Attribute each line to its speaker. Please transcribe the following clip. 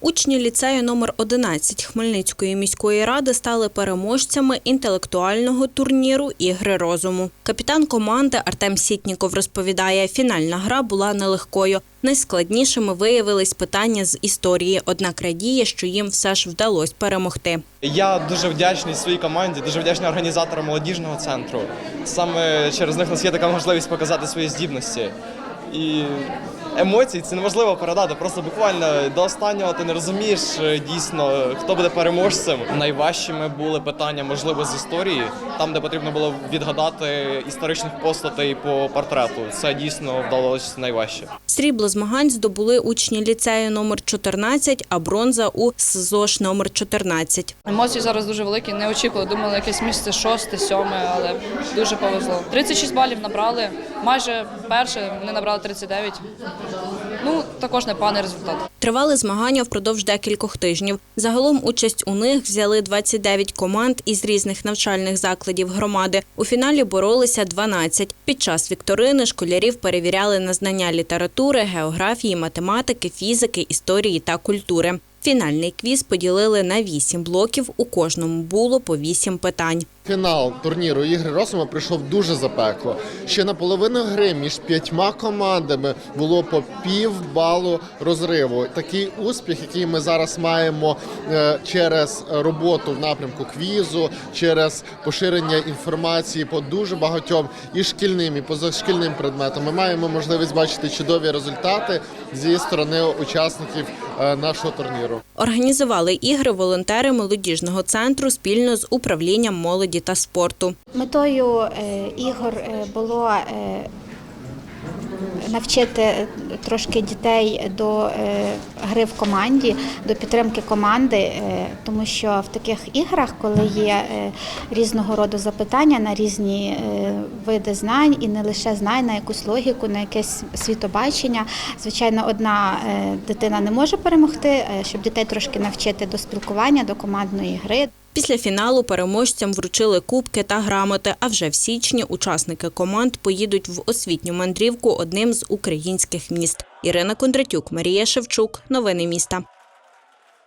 Speaker 1: Учні ліцею номер 11 Хмельницької міської ради стали переможцями інтелектуального турніру Ігри розуму. Капітан команди Артем Сітніков розповідає, фінальна гра була нелегкою. Найскладнішими виявились питання з історії, однак радіє, що їм все ж вдалося перемогти.
Speaker 2: Я дуже вдячний своїй команді, дуже вдячний організаторам молодіжного центру. Саме через них нас є така можливість показати свої здібності. І емоції це неможливо передати. Просто буквально до останнього ти не розумієш е, дійсно, хто буде переможцем. Найважчими були питання, можливо, з історії, там, де потрібно було відгадати історичних постатей по портрету. Це дійсно вдалося найважче.
Speaker 1: Срібло змагань здобули учні ліцею номер 14, а бронза у СЗОШ номер 14.
Speaker 3: Емоції зараз дуже великі. Не очікували. Думали, якесь місце шосте, сьоме, але дуже повезло. 36 балів набрали. Майже перше вони набрали 39. Ну також непоганий результат.
Speaker 1: Тривали змагання впродовж декількох тижнів. Загалом участь у них взяли 29 команд із різних навчальних закладів громади. У фіналі боролися 12. Під час вікторини школярів перевіряли на знання літератури, географії, математики, фізики, історії та культури. Фінальний квіз поділили на вісім блоків. У кожному було по вісім питань.
Speaker 4: Фінал турніру ігри розуму прийшов дуже запекло. Ще на половину гри між п'ятьма командами було по пів балу розриву. Такий успіх, який ми зараз маємо е, через роботу в напрямку квізу, через поширення інформації по дуже багатьом і шкільним, і позашкільним предметам. Ми маємо можливість бачити чудові результати зі сторони учасників е, нашого турніру.
Speaker 1: Організували ігри волонтери молодіжного центру спільно з управлінням молоді та спорту.
Speaker 5: Метою е, ігор е, було навчити трошки дітей до е, гри в команді, до підтримки команди, е, тому що в таких іграх, коли є е, різного роду запитання на різні е, види знань, і не лише знань на якусь логіку, на якесь світобачення, звичайно, одна е, дитина не може перемогти, е, щоб дітей трошки навчити до спілкування, до командної гри.
Speaker 1: Після фіналу переможцям вручили кубки та грамоти. А вже в січні учасники команд поїдуть в освітню мандрівку одним з українських міст. Ірина Кондратюк, Марія Шевчук. Новини міста.